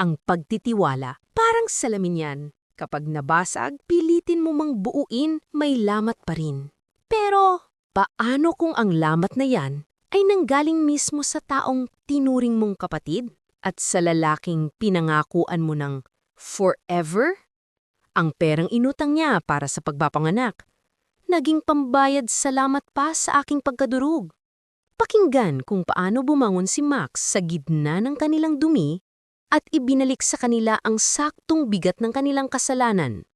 ang pagtitiwala. Parang salamin yan. Kapag nabasag, pilitin mo mang buuin, may lamat pa rin. Pero, paano kung ang lamat na yan ay nanggaling mismo sa taong tinuring mong kapatid? At sa lalaking pinangakuan mo ng forever? Ang perang inutang niya para sa pagpapanganak. Naging pambayad salamat pa sa aking pagkadurog. Pakinggan kung paano bumangon si Max sa gitna ng kanilang dumi at ibinalik sa kanila ang saktong bigat ng kanilang kasalanan.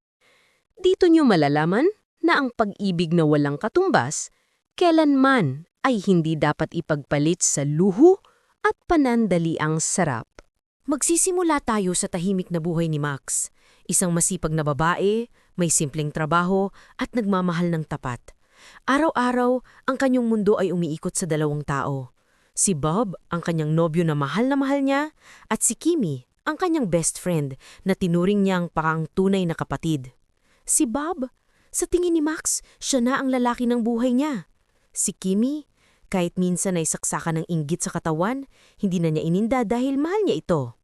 Dito nyo malalaman na ang pag-ibig na walang katumbas, kailanman ay hindi dapat ipagpalit sa luho at panandali ang sarap. Magsisimula tayo sa tahimik na buhay ni Max, isang masipag na babae, may simpleng trabaho at nagmamahal ng tapat. Araw-araw, ang kanyang mundo ay umiikot sa dalawang tao. Si Bob, ang kanyang nobyo na mahal na mahal niya, at si Kimi, ang kanyang best friend na tinuring niyang parang tunay na kapatid. Si Bob, sa tingin ni Max, siya na ang lalaki ng buhay niya. Si Kimi, kahit minsan ay saksakan ng inggit sa katawan, hindi na niya ininda dahil mahal niya ito.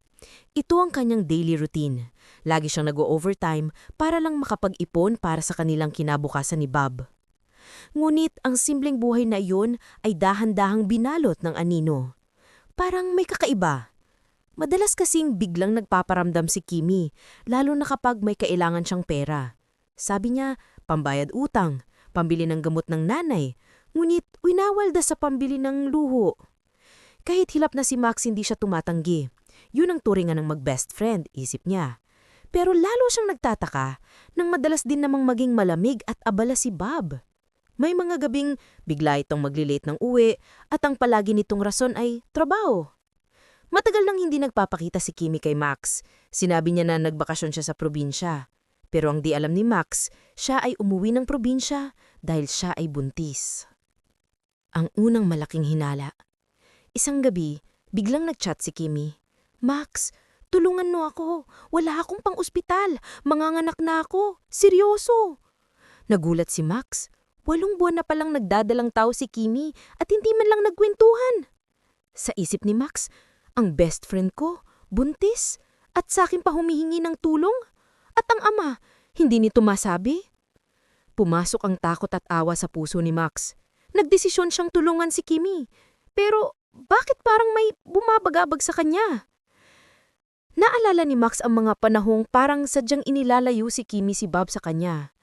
Ito ang kanyang daily routine. Lagi siyang nag-overtime para lang makapag-ipon para sa kanilang kinabukasan ni Bob. Ngunit ang simpleng buhay na iyon ay dahan-dahang binalot ng anino. Parang may kakaiba. Madalas kasing biglang nagpaparamdam si Kimi, lalo na kapag may kailangan siyang pera. Sabi niya, pambayad utang, pambili ng gamot ng nanay, ngunit winawalda sa pambili ng luho. Kahit hilap na si Max hindi siya tumatanggi. Yun ang turingan ng mag-best friend, isip niya. Pero lalo siyang nagtataka nang madalas din namang maging malamig at abala si Bob. May mga gabing bigla itong maglilate ng uwi at ang palagi nitong rason ay trabaho. Matagal nang hindi nagpapakita si Kimi kay Max. Sinabi niya na nagbakasyon siya sa probinsya. Pero ang di alam ni Max, siya ay umuwi ng probinsya dahil siya ay buntis. Ang unang malaking hinala. Isang gabi, biglang nagchat si Kimi. Max, tulungan mo ako. Wala akong pang-ospital. Manganganak na ako. Seryoso. Nagulat si Max. Walong buwan na palang nagdadalang tao si Kimi at hindi man lang nagkwentuhan. Sa isip ni Max, ang best friend ko, buntis, at sa akin pa humihingi ng tulong? At ang ama, hindi nito masabi? Pumasok ang takot at awa sa puso ni Max. Nagdesisyon siyang tulungan si Kimi. Pero bakit parang may bumabagabag sa kanya? Naalala ni Max ang mga panahong parang sadyang inilalayo si Kimi si Bob sa kanya.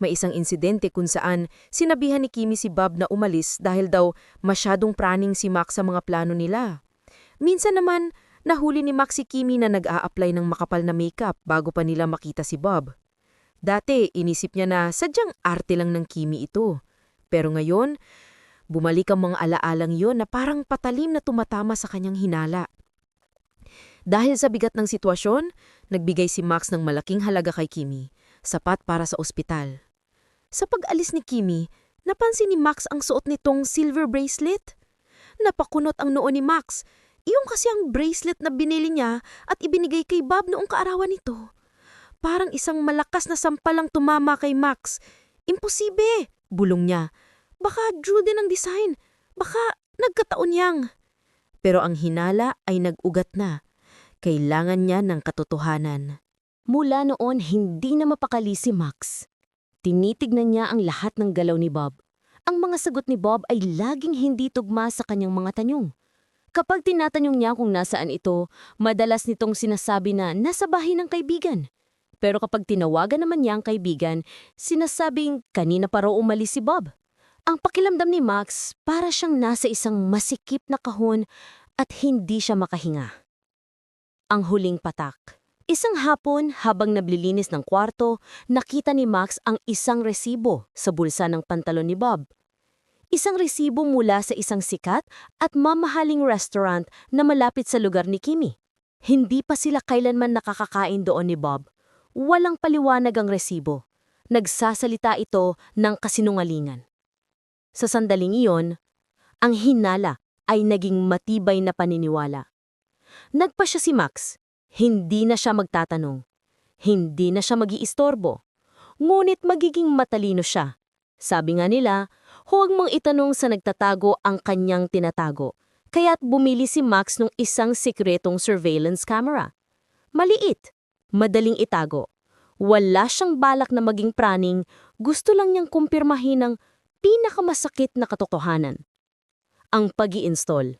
May isang insidente kung saan sinabihan ni Kimi si Bob na umalis dahil daw masyadong praning si Max sa mga plano nila. Minsan naman, nahuli ni Max si Kimi na nag-a-apply ng makapal na makeup bago pa nila makita si Bob. Dati, inisip niya na sadyang arte lang ng Kimi ito. Pero ngayon, bumalik ang mga alaalang yon na parang patalim na tumatama sa kanyang hinala. Dahil sa bigat ng sitwasyon, nagbigay si Max ng malaking halaga kay Kimi, sapat para sa ospital. Sa pag-alis ni Kimi, napansin ni Max ang suot nitong silver bracelet. Napakunot ang noo ni Max. Iyon kasi ang bracelet na binili niya at ibinigay kay Bob noong kaarawan nito. Parang isang malakas na sampalang tumama kay Max. Imposible, bulong niya. Baka Drew din ang design. Baka nagkataon yang. Pero ang hinala ay nag-ugat na. Kailangan niya ng katotohanan. Mula noon, hindi na mapakali si Max. Tinitignan niya ang lahat ng galaw ni Bob. Ang mga sagot ni Bob ay laging hindi tugma sa kanyang mga tanong. Kapag tinatanong niya kung nasaan ito, madalas nitong sinasabi na nasa bahay ng kaibigan. Pero kapag tinawagan naman niya ang kaibigan, sinasabing kanina pa raw umalis si Bob. Ang pakilamdam ni Max para siyang nasa isang masikip na kahon at hindi siya makahinga. Ang huling patak. Isang hapon, habang naglilinis ng kwarto, nakita ni Max ang isang resibo sa bulsa ng pantalon ni Bob. Isang resibo mula sa isang sikat at mamahaling restaurant na malapit sa lugar ni Kimi. Hindi pa sila kailanman nakakakain doon ni Bob. Walang paliwanag ang resibo. Nagsasalita ito ng kasinungalingan. Sa sandaling iyon, ang hinala ay naging matibay na paniniwala. Nagpa siya si Max. Hindi na siya magtatanong. Hindi na siya mag-iistorbo. Ngunit magiging matalino siya. Sabi nga nila, huwag mong itanong sa nagtatago ang kanyang tinatago. Kaya't bumili si Max ng isang sikretong surveillance camera. Maliit, madaling itago. Wala siyang balak na maging praning, gusto lang niyang kumpirmahin ang pinakamasakit na katotohanan. Ang pag install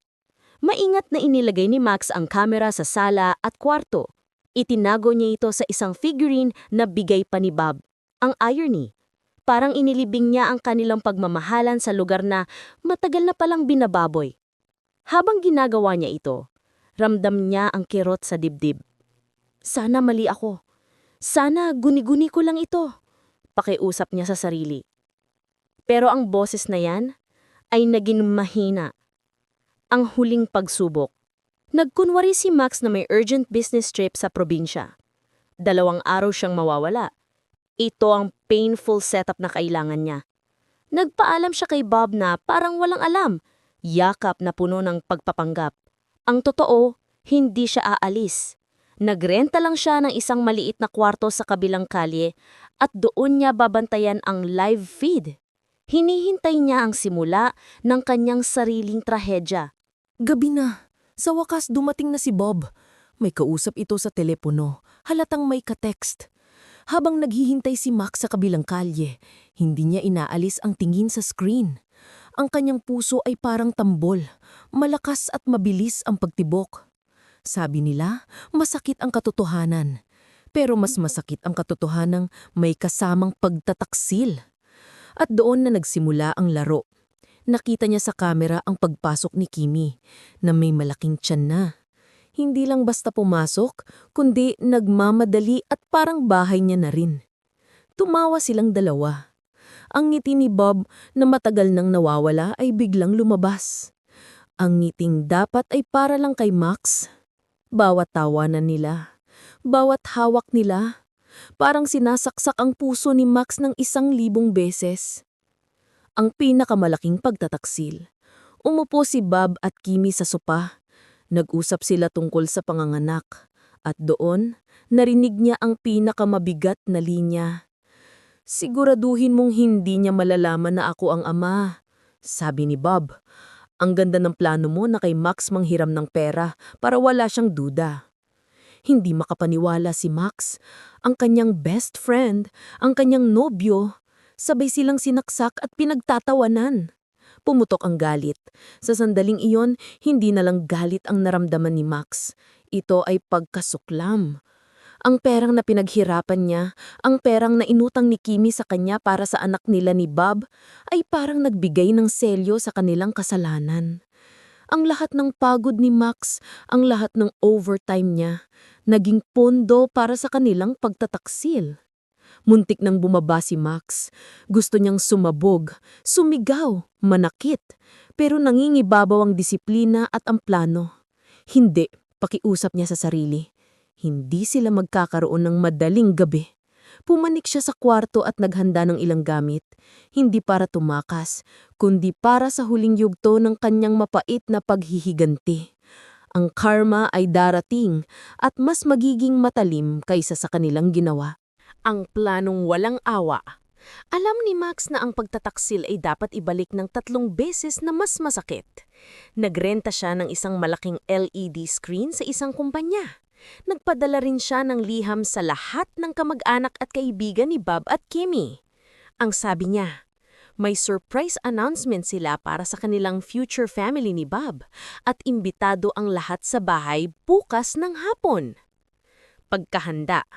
Maingat na inilagay ni Max ang kamera sa sala at kwarto. Itinago niya ito sa isang figurine na bigay pa ni Bob. Ang irony, parang inilibing niya ang kanilang pagmamahalan sa lugar na matagal na palang binababoy. Habang ginagawa niya ito, ramdam niya ang kirot sa dibdib. Sana mali ako. Sana guni-guni ko lang ito. Pakiusap niya sa sarili. Pero ang boses na yan ay naging mahina. Ang huling pagsubok. Nagkunwari si Max na may urgent business trip sa probinsya. Dalawang araw siyang mawawala. Ito ang painful setup na kailangan niya. Nagpaalam siya kay Bob na parang walang alam, yakap na puno ng pagpapanggap. Ang totoo, hindi siya aalis. Nagrenta lang siya ng isang maliit na kwarto sa kabilang kalye at doon niya babantayan ang live feed. Hinihintay niya ang simula ng kanyang sariling trahedya. Gabi na. Sa wakas dumating na si Bob. May kausap ito sa telepono. Halatang may ka-text. Habang naghihintay si Max sa kabilang kalye, hindi niya inaalis ang tingin sa screen. Ang kanyang puso ay parang tambol. Malakas at mabilis ang pagtibok. Sabi nila, masakit ang katotohanan. Pero mas masakit ang katotohanang may kasamang pagtataksil. At doon na nagsimula ang laro. Nakita niya sa kamera ang pagpasok ni Kimi na may malaking tiyan na. Hindi lang basta pumasok, kundi nagmamadali at parang bahay niya na rin. Tumawa silang dalawa. Ang ngiti ni Bob na matagal nang nawawala ay biglang lumabas. Ang ngiting dapat ay para lang kay Max. Bawat tawanan nila, bawat hawak nila, parang sinasaksak ang puso ni Max ng isang libong beses ang pinakamalaking pagtataksil. Umupo si Bob at Kimi sa sopa. Nag-usap sila tungkol sa panganganak. At doon, narinig niya ang pinakamabigat na linya. Siguraduhin mong hindi niya malalaman na ako ang ama, sabi ni Bob. Ang ganda ng plano mo na kay Max manghiram ng pera para wala siyang duda. Hindi makapaniwala si Max, ang kanyang best friend, ang kanyang nobyo, Sabay silang sinaksak at pinagtatawanan. Pumutok ang galit. Sa sandaling iyon, hindi na lang galit ang naramdaman ni Max. Ito ay pagkasuklam. Ang perang na pinaghirapan niya, ang perang na inutang ni Kimi sa kanya para sa anak nila ni Bob, ay parang nagbigay ng selyo sa kanilang kasalanan. Ang lahat ng pagod ni Max, ang lahat ng overtime niya, naging pondo para sa kanilang pagtataksil. Muntik nang bumaba si Max. Gusto niyang sumabog, sumigaw, manakit. Pero nangingibabaw ang disiplina at ang plano. Hindi, pakiusap niya sa sarili. Hindi sila magkakaroon ng madaling gabi. Pumanik siya sa kwarto at naghanda ng ilang gamit, hindi para tumakas, kundi para sa huling yugto ng kanyang mapait na paghihiganti. Ang karma ay darating at mas magiging matalim kaysa sa kanilang ginawa ang planong walang awa. Alam ni Max na ang pagtataksil ay dapat ibalik ng tatlong beses na mas masakit. Nagrenta siya ng isang malaking LED screen sa isang kumpanya. Nagpadala rin siya ng liham sa lahat ng kamag-anak at kaibigan ni Bob at Kimmy. Ang sabi niya, may surprise announcement sila para sa kanilang future family ni Bob at imbitado ang lahat sa bahay bukas ng hapon. Pagkahanda,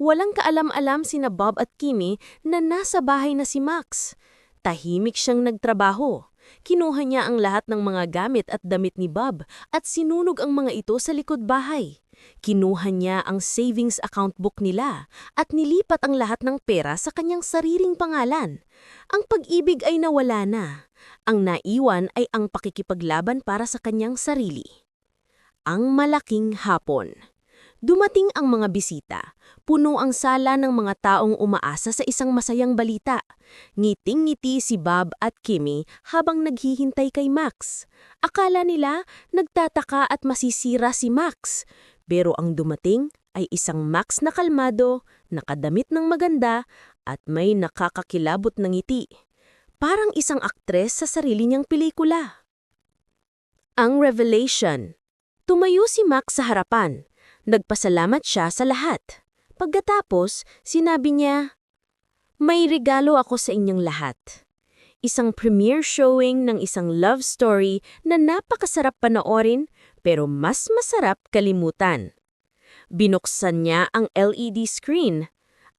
Walang kaalam-alam sina Bob at Kimi na nasa bahay na si Max. Tahimik siyang nagtrabaho. Kinuha niya ang lahat ng mga gamit at damit ni Bob at sinunog ang mga ito sa likod bahay. Kinuha niya ang savings account book nila at nilipat ang lahat ng pera sa kanyang sariling pangalan. Ang pag-ibig ay nawala na. Ang naiwan ay ang pakikipaglaban para sa kanyang sarili. Ang malaking hapon. Dumating ang mga bisita. Puno ang sala ng mga taong umaasa sa isang masayang balita. Ngiting-ngiti si Bob at Kimmy habang naghihintay kay Max. Akala nila nagtataka at masisira si Max. Pero ang dumating ay isang Max na kalmado, nakadamit ng maganda, at may nakakakilabot ng ngiti. Parang isang aktres sa sarili niyang pelikula. Ang revelation. Tumayo si Max sa harapan Nagpasalamat siya sa lahat. Pagkatapos, sinabi niya, May regalo ako sa inyong lahat. Isang premiere showing ng isang love story na napakasarap panoorin pero mas masarap kalimutan. Binuksan niya ang LED screen.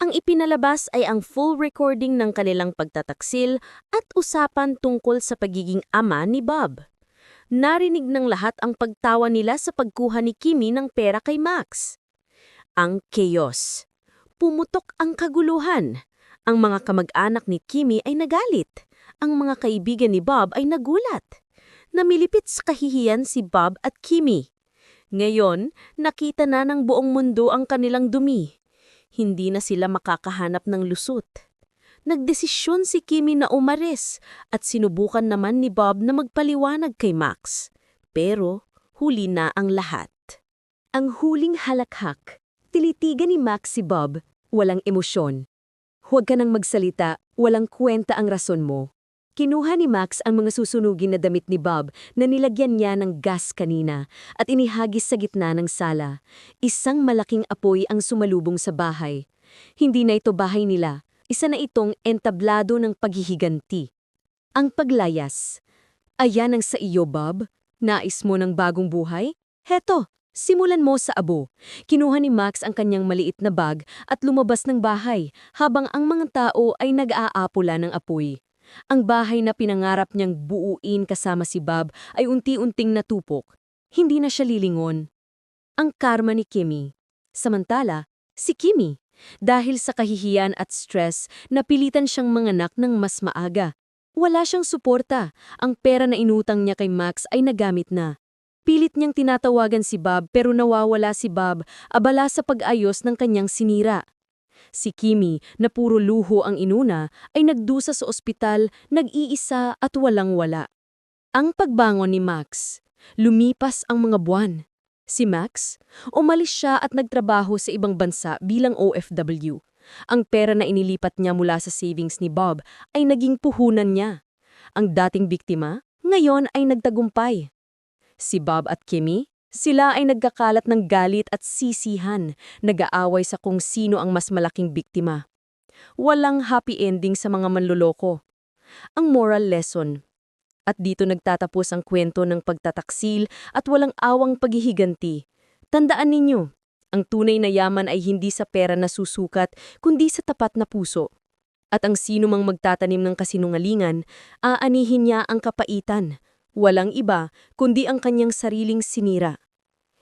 Ang ipinalabas ay ang full recording ng kanilang pagtataksil at usapan tungkol sa pagiging ama ni Bob. Narinig ng lahat ang pagtawa nila sa pagkuha ni Kimi ng pera kay Max. Ang chaos. Pumutok ang kaguluhan. Ang mga kamag-anak ni Kimi ay nagalit. Ang mga kaibigan ni Bob ay nagulat. Namilipit sa kahihiyan si Bob at Kimi. Ngayon, nakita na ng buong mundo ang kanilang dumi. Hindi na sila makakahanap ng lusot. Nagdesisyon si Kimi na umaris at sinubukan naman ni Bob na magpaliwanag kay Max. Pero huli na ang lahat. Ang huling halakhak. Tilitigan ni Max si Bob, walang emosyon. Huwag ka nang magsalita, walang kwenta ang rason mo. Kinuha ni Max ang mga susunugin na damit ni Bob na nilagyan niya ng gas kanina at inihagis sa gitna ng sala. Isang malaking apoy ang sumalubong sa bahay. Hindi na ito bahay nila, isa na itong entablado ng paghihiganti. Ang paglayas. Ayan ang sa iyo, Bob. Nais mo ng bagong buhay? Heto, simulan mo sa abo. Kinuha ni Max ang kanyang maliit na bag at lumabas ng bahay habang ang mga tao ay nag-aapula ng apoy. Ang bahay na pinangarap niyang buuin kasama si Bob ay unti-unting natupok. Hindi na siya lilingon. Ang karma ni Kimmy. Samantala, si Kimmy, dahil sa kahihiyan at stress, napilitan siyang manganak ng mas maaga. Wala siyang suporta. Ang pera na inutang niya kay Max ay nagamit na. Pilit niyang tinatawagan si Bob pero nawawala si Bob, abala sa pag-ayos ng kanyang sinira. Si Kimi, na puro luho ang inuna, ay nagdusa sa ospital, nag-iisa at walang-wala. Ang pagbangon ni Max, lumipas ang mga buwan. Si Max, umalis siya at nagtrabaho sa ibang bansa bilang OFW. Ang pera na inilipat niya mula sa savings ni Bob ay naging puhunan niya. Ang dating biktima, ngayon ay nagtagumpay. Si Bob at Kimmy, sila ay nagkakalat ng galit at sisihan, nag-aaway sa kung sino ang mas malaking biktima. Walang happy ending sa mga manloloko. Ang moral lesson. At dito nagtatapos ang kwento ng pagtataksil at walang awang paghihiganti. Tandaan ninyo, ang tunay na yaman ay hindi sa pera na susukat, kundi sa tapat na puso. At ang sino mang magtatanim ng kasinungalingan, aanihin niya ang kapaitan. Walang iba, kundi ang kanyang sariling sinira.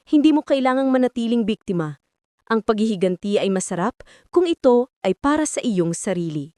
Hindi mo kailangang manatiling biktima. Ang paghihiganti ay masarap kung ito ay para sa iyong sarili.